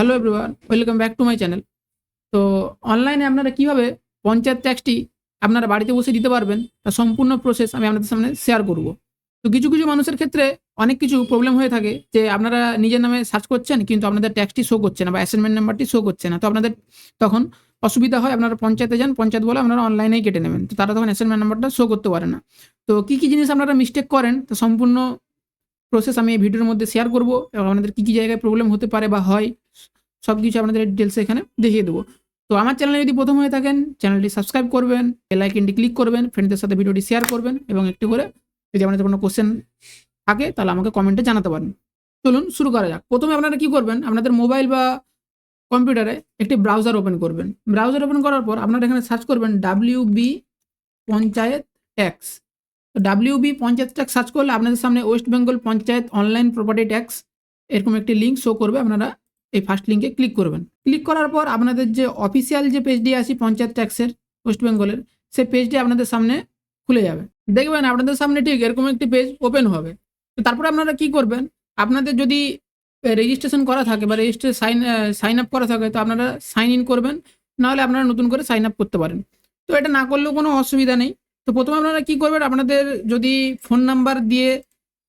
Hello everyone welcome back to my channel তো অনলাইনে আপনারা কীভাবে পঞ্চায়েত ট্যাক্সটি আপনারা বাড়িতে বসে দিতে পারবেন, তার সম্পূর্ণ প্রসেস আমি আপনাদের সামনে শেয়ার করব। তো কিছু কিছু মানুষের ক্ষেত্রে অনেক কিছু প্রবলেম হয়ে থাকে যে আপনারা নিজের নামে সার্চ করছেন, কিন্তু আপনাদের ট্যাক্সটি শো করছে না বা অ্যাসাইনমেন্ট নাম্বারটি শো করছে না। তো আপনাদের তখন অসুবিধা হয় আপনারা পঞ্চায়েতে যান, পঞ্চায়েত বলে আপনারা অনলাইনেই কেটে নেবেন। তো তারা তখন অ্যাসাইনমেন্ট নাম্বারটা শো করতে পারে না। তো কী কী জিনিস আপনারা মিস্টেক করেন, তো সম্পূর্ণ প্রসেস আমি এই ভিডিওর মধ্যে শেয়ার করব। এবং আপনাদের কী কী জায়গায় প্রবলেম হতে পারে বা হয় সব কিছু আপনাদের ডিটেলস এখানে দেখিয়ে দেবো। তো আমার চ্যানেলে যদি প্রথম হয়ে থাকেন চ্যানেলটি সাবস্ক্রাইব করবেন বেল ক্লিক করবেন ফ্রেন্ডদের সাথে ভিডিওটি শেয়ার করবেন, এবং একটু করে যদি আপনাদের কোনো কোশ্চেন থাকে, তাহলে আমাকে কমেন্টে জানাতে পারেন। চলুন শুরু করা যাক। প্রথমে আপনারা কি করবেন, আপনাদের মোবাইল বা কম্পিউটারে একটি ব্রাউজার ওপেন করবেন। ব্রাউজার ওপেন করার পর আপনারা এখানে সার্চ করবেন ডাব্লিউ বি পঞ্চায়েত তো W B panchayat tax search করলে আপনাদের সামনে West Bengal panchayat online property tax এরকম একটি লিঙ্ক শো করবে, আপনারা এই ফার্স্ট লিঙ্কে ক্লিক করবেন। ক্লিক করার পর আপনাদের যে অফিসিয়াল যে পেজটি আছে পঞ্চায়েত ট্যাক্সের ওয়েস্ট বেঙ্গলের সেই পেজটি আপনাদের সামনে খুলে যাবে। দেখবেন আপনাদের সামনে ঠিক এরকম একটি পেজ ওপেন হবে। তো তারপরে আপনারা কি করবেন? আপনাদের যদি রেজিস্ট্রেশন করা থাকে বা রেজিস্ট্রে সাইন সাইন আপ করা থাকে, তো আপনারা সাইন ইন করবেন, নাহলে আপনারা নতুন করে সাইন আপ করতে পারেন। তো এটা না করলেও কোনো অসুবিধা নেই। তো প্রথমে আপনারা কি করবেন? আপনাদের যদি ফোন নাম্বার দিয়ে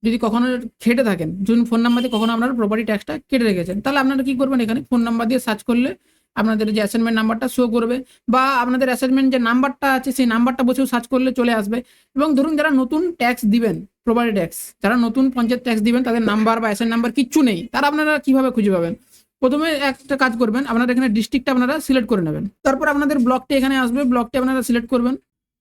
যদি কখনো খেটে থাকেন যদি ফোন নাম্বার দিয়ে কখনো আপনারা প্রপার্টি ট্যাক্সটা কেটে রেখেছেন, তাহলে আপনারা কি করবেন এখানে? ফোন নাম্বার দিয়ে সার্চ করলে আপনাদের যে অ্যাসাইনমেন্ট নাম্বারটা শো করবে বা আপনাদের অ্যাসাইনমেন্ট যে নাম্বারটা আছে, সেই নাম্বারটা বসেও সার্চ করলে চলে আসবে। এবং ধরুন যারা নতুন ট্যাক্স দিবেন প্রপার্টি ট্যাক্স যারা নতুন পঞ্চায়েত ট্যাক্স দিবেন, তাদের নাম্বার বা অ্যাসাইন নাম্বার কিচ্ছু নেই, তারা আপনারা কীভাবে খুঁজে পাবেন? প্রথমে একটা কাজ করবেন, আপনারা এখানে ডিস্ট্রিক্টটা আপনারা সিলেক্ট করে নেবেন। তারপর আপনাদের ব্লকটি এখানে আসবে ব্লকটি আপনারা সিলেক্ট করবেন।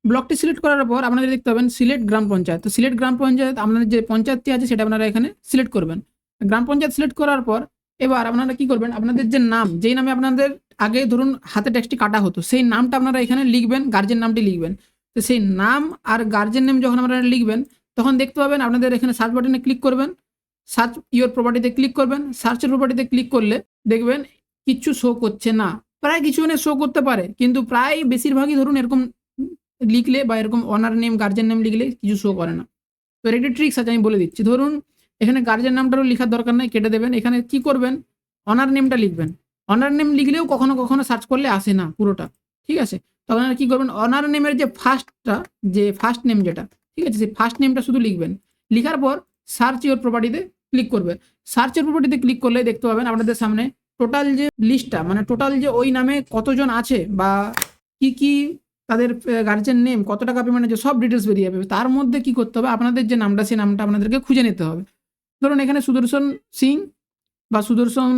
ব্লকটি সিলেক্ট করার পর আপনাদের দেখতে পাবেন সিলেক্ট গ্রাম পঞ্চায়েত। তো সিলেক্ট গ্রাম পঞ্চায়েত আপনাদের যে পঞ্চায়েতটি আছে সেটা আপনারা এখানে সিলেক্ট করবেন। গ্রাম পঞ্চায়েত সিলেক্ট করার পর এবার আপনারা কি করবেন? আপনাদের যে নাম, যেই নামে আপনাদের আগে ধরুন হাতে ট্যাক্সটি কাটা হতো, সেই নামটা আপনারা এখানে লিখবেন গার্জেন নামটি লিখবেন। তো সেই নাম আর গার্জেন নেম যখন আপনারা লিখবেন, তখন দেখতে পাবেন আপনাদের এখানে সার্চ বাটনে ক্লিক করবেন। সার্চ ইওর প্রপার্টিতে ক্লিক করবেন। সার্চের প্রপার্টিতে ক্লিক করলে দেখবেন কিচ্ছু শো করছে না। প্রায় কিছু মানে শো করতে পারে, কিন্তু প্রায় বেশিরভাগই ধরুন এরকম লিখলে বা এরকম অনার নেম গার্জেন নেম লিখলে কিছু শো করে না। তো এর একটি ট্রিক্স আছে আমি বলে দিচ্ছি। ধরুন, এখানে গার্জেন নামটারও লেখার দরকার নেই, কেটে দেবেন। এখানে কি করবেন? অনার নেমটা লিখবেন। অনার নেম লিখলেও কখনো কখনো সার্চ করলে আসে না পুরোটা। ঠিক আছে? তখন কি করবেন? অনার নেমের যে ফার্স্টটা যে ফার্স্ট নেম যেটা, ঠিক আছে? সেই ফার্স্ট নেমটা শুধু লিখবেন। লিখার পর সার্চ ইওর প্রপার্টিতে ক্লিক করবে সার্চের প্রপার্টিতে ক্লিক করলে দেখতে পাবেন আপনাদের সামনে টোটাল যে লিস্টটা মানে টোটাল যে ওই নামে কতজন আছে বা কি কি তাদের গার্জেন নেম কত টাকা পেমেন্ট আছে, সব ডিটেলস বেরিয়ে যাবে। তার মধ্যে কি করতে হবে? আপনাদের যে নামটা, সেই নামটা আপনাদেরকে খুঁজে নিতে হবে। ধরুন, এখানে সুদর্শন সিং বা সুদর্শন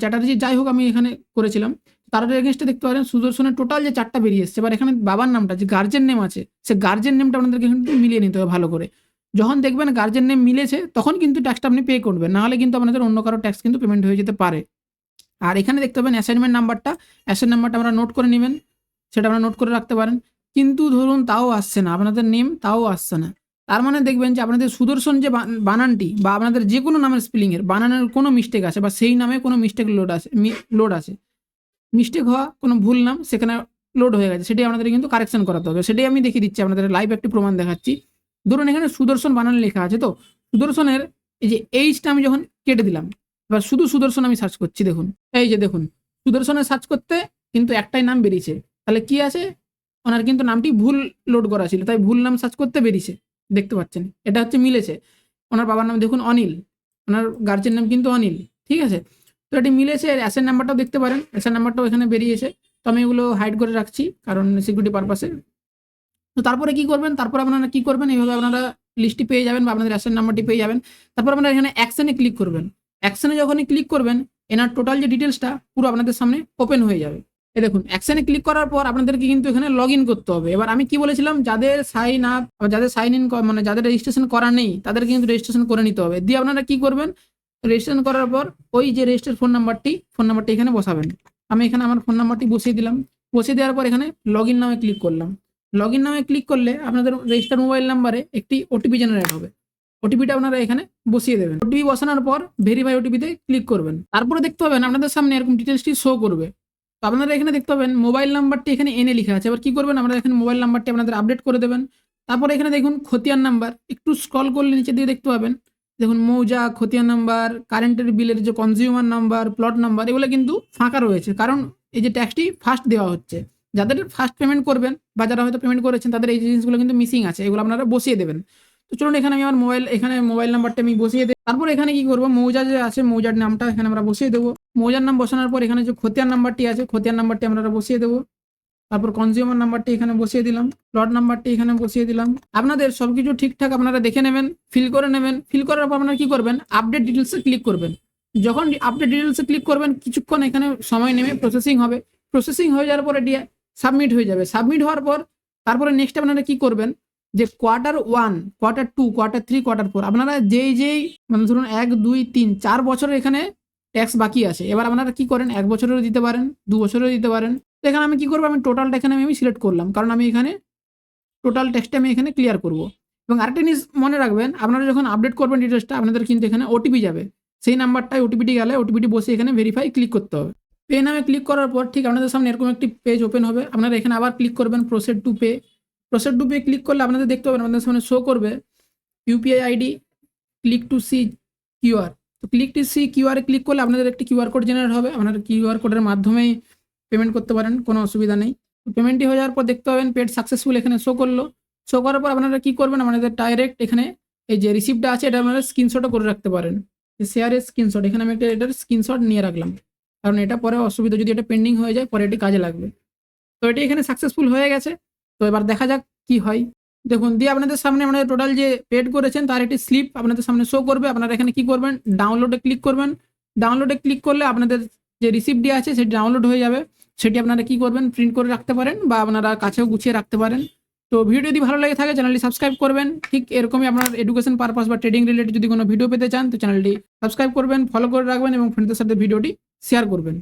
চ্যাটার্জি, যাই হোক, আমি এখানে করেছিলাম। তার এগেনস্টে দেখতে পারেন, সুদর্শনের টোটাল যে চারটা বেরিয়ে এসছে, এবার এখানে বাবার নামটা, যে গার্জেন নেম আছে, সে গার্জেন নেমটা আপনাদেরকে কিন্তু মিলিয়ে নিতে হবে ভালো করে। যখন দেখবেন গার্জেন নেম মিলেছে, তখন কিন্তু ট্যাক্সটা আপনি পে করবেন। নাহলে কিন্তু আপনাদের অন্য কারও ট্যাক্স কিন্তু পেমেন্ট হয়ে যেতে পারে। আর এখানে দেখতে পাবেন অ্যাসাইনমেন্ট নাম্বারটা অ্যাসাইন নাম্বারটা আমরা নোট করে নেবেন। সেটা আপনারা নোট করে রাখতে পারেন। কিন্তু ধরুন তাও আসছে না, আপনাদের নেম তাও আসছে না। তার মানে দেখবেন যে আপনাদের সুদর্শন যে বানানটি বা আপনাদের যে কোনো নামের স্পেলিংয়ের বানানের কোনো মিস্টেক আছে বা সেই নামে কোনো মিস্টেক লোড আছে লোড আছে মিস্টেক হওয়া কোনো ভুল নাম সেখানে লোড হয়ে গেছে, সেটাই আপনাদের কিন্তু কারেকশন করাতে হবে। সেটাই আমি দেখিয়ে দিচ্ছি, আপনাদের লাইভ একটি প্রমাণ দেখাচ্ছি। ধরুন এখানে সুদর্শন বানান লেখা আছে তো, সুদর্শনের এই যে এইচটা আমি যখন কেটে দিলাম, এবার শুধু সুদর্শন আমি সার্চ করছি, দেখুন। এই যে দেখুন সুদর্শনের সার্চ করতে কিন্তু একটাই নাম বেরিয়েছে। তাহলে কি আছে? ওনার কিন্তু নামটি ভুল লোড করা ছিল, তাই ভুল নাম সার্চ করতে বেরিয়েছে। দেখতে পাচ্ছেন, এটা হচ্ছে মিলেছে। ওনার বাবার নাম দেখুন অনিল, ওনার গার্জেন নাম কিন্তু অনিল, ঠিক আছে? তো এটি মিলেছে অ্যাসের নাম্বারটাও দেখতে পারেন অ্যাসের নাম্বারটাও এখানে বেরিয়েছে। তো আমি এগুলো হাইড করে রাখছি, কারণ সিকিউরিটি পারপাসে তো তারপরে কি করবেন? তারপর আপনারা কি করবেন? এইভাবে আপনারা লিস্টটি পেয়ে যাবেন বা আপনাদের অ্যাসের নাম্বারটি পেয়ে যাবেন। তারপর আপনারা এখানে অ্যাকশনে ক্লিক করবেন। অ্যাকশনে যখনই ক্লিক করবেন, এনার টোটাল যে ডিটেলসটা পুরো আপনাদের সামনে ওপেন হয়ে যাবে। এই দেখুন অ্যাকশনে ক্লিক করার পর আপনাদেরকে কিন্তু এখানে লগ ইন করতে হবে। এবার আমি কি বলেছিলাম? যাদের সাইন আপ যাদের সাইন ইন মানে যাদের রেজিস্ট্রেশন করা নেই, তাদেরকে কিন্তু রেজিস্ট্রেশন করে নিতে হবে। দিয়ে আপনারা কি করবেন? রেজিস্ট্রেশন করার পর ওই যে রেজিস্টার ফোন নাম্বারটি ফোন নাম্বারটি এখানে বসাবেন। আমি এখানে আমার ফোন নাম্বারটি বসিয়ে দিলাম। বসিয়ে দেওয়ার পর এখানে লগ ইন নামে ক্লিক করলাম। লগ ইন নামে ক্লিক করলে আপনাদের রেজিস্টার মোবাইল নাম্বারে একটি ওটিপি জেনারেট হবে। ওটিপিটা আপনারা এখানে বসিয়ে দেবেন। ওটিপি বসানোর পর ভেরিফাই ওটিপিতে ক্লিক করবেন। তারপরে দেখতে পাবেন আপনাদের সামনে এরকম ডিটেলসটি শো করবে। তো আপনারা এখানে দেখতে পাবেন মোবাইল নাম্বারটি এখানে এনে লেখা আছে। এবার কী করবেন? আপনারা এখানে মোবাইল নাম্বারটি আপনাদের আপডেট করে দেবেন। তারপরে এখানে দেখুন খতিয়ান নাম্বার। একটু স্ক্রল করলে নিচে দিয়ে দেখতে পাবেন। দেখুন মৌজা, খতিয়ান নাম্বার কারেন্টের বিলের যে কনজিউমার নাম্বার প্লট নাম্বার, এগুলো কিন্তু ফাঁকা রয়েছে। কারণ এই যে ট্যাক্সটি ফার্স্ট দেওয়া হচ্ছে। যাদের ফার্স্ট পেমেন্ট করবেন বা যারা হয়তো পেমেন্ট করেছেন, তাদের এই জিনিসগুলো কিন্তু মিসিং আছে, এগুলো আপনারা বসিয়ে দেবেন। তো চলুন, এখানে আমি আমার মোবাইল এখানে মোবাইল নাম্বারটা আমি বসিয়ে দেবো তারপর এখানে কি করব? মৌজা যে আছে, মৌজার নামটা এখানে আমরা বসিয়ে দেবো। মৌজার নাম বসানোর পর এখানে যে খতিয়ান নাম্বারটি আছে, খতিয়ান নাম্বারটি আমরা বসিয়ে দেবো। তারপর কনজিউমার নাম্বারটি এখানে বসিয়ে দিলাম। প্লট নাম্বারটি এখানে বসিয়ে দিলাম। আপনাদের সবকিছু ঠিকঠাক আপনারা দেখে নেবেন ফিল করে নেবেন। ফিল করার পর আপনারা কী করবেন? আপডেট ডিটেলসে ক্লিক করবেন। যখন আপডেট ডিটেলসে ক্লিক করবেন, কিছুক্ষণ এখানে সময় নেমে প্রসেসিং হবে। প্রসেসিং হয়ে যাওয়ার পর এটি সাবমিট হয়ে যাবে। সাবমিট হওয়ার পর তারপরে নেক্সট আপনারা কি করবেন? যে quarter one quarter two quarter three quarter four আপনারা যেই যেই মানে ধরুন এক, দুই, তিন, চার বছরের এখানে ট্যাক্স বাকি আছে, এবার আপনারা কি করেন? এক বছরেরও দিতে পারেন, দু বছরেরও দিতে পারেন। তো এখানে আমি কি করব? আমি টোটালটা এখানে আমি সিলেক্ট করলাম, কারণ আমি এখানে টোটাল ট্যাক্সটা আমি এখানে ক্লিয়ার করব। এবং আরেকটা জিনিস মনে রাখবেন, আপনারা যখন আপডেট করবেন ডিটেলসটা আপনাদের কিন্তু এখানে ওটিপি যাবে। সেই নাম্বারটায় ওটিপিটি গেলে ওটিপিটি বসে এখানে ভেরিফাই ক্লিক করতে হবে। পে নামে ক্লিক করার পর ঠিক আপনাদের সামনে এরকম একটি পেজ ওপেন হবে, আপনারা এখানে আবার ক্লিক করবেন proceed to pay proceed pay click করলে আপনাদের দেখতে পাবেন, আপনাদের সামনে শো করবে UPI ID click to see QR তো click to see QR click করলে আপনাদের একটি কিউআর কোড জেনারেট হবে। আপনারা কিউআর কোডের মাধ্যমেই পেমেন্ট করতে পারেন, কোনো অসুবিধা নেই। পেমেন্টটি হয়ে যাওয়ার পর দেখতে পাবেন পেড সাকসেসফুল এখানে শো করল। শো করার পর আপনারা কী করবেন, আপনাদের ডাইরেক্ট এখানে এই যে রিসিপ্টটা আছে, এটা আপনারা স্ক্রিনশটও করে রাখতে পারেন। শেয়ারের স্ক্রিনশট এখানে আমি একটা এটার স্ক্রিনশট নিয়ে রাখলাম। কারণ এটা পরে অসুবিধা, যদি এটা পেন্ডিং হয়ে যায়, পরে এটি কাজে লাগবে। তো এটি এখানে সাকসেসফুল হয়ে গেছে। এবার দেখা যাক কি হয়। দেখুন, দিয়ে আপনাদের সামনে আপনাদের টোটাল যে পেড করেছেন, তার একটি স্লিপ আপনাদের সামনে শো করবে। আপনারা এখানে কি করবেন? ডাউনলোডে ক্লিক করবেন। ডাউনলোডে ক্লিক করলে আপনাদের যে রিসিপ্টটি আছে, সেটি ডাউনলোড হয়ে যাবে। সেটি আপনারা কি করবেন? প্রিন্ট করে রাখতে পারেন বা আপনারা কাছেও গুছিয়ে রাখতে পারেন। তো ভিডিও যদি ভালো লাগে থাকে চ্যানেলটি সাবস্ক্রাইব করবেন। ঠিক এরকমই আপনার এডুকেশন পারপাস বা ট্রেডিং রিলেটেড যদি কোনো ভিডিও পেতে চান, তো চ্যানেলটি সাবস্ক্রাইব করবেন ফলো করে রাখবেন এবং ফ্রেন্ডদের সাথে ভিডিওটি শেয়ার করবেন।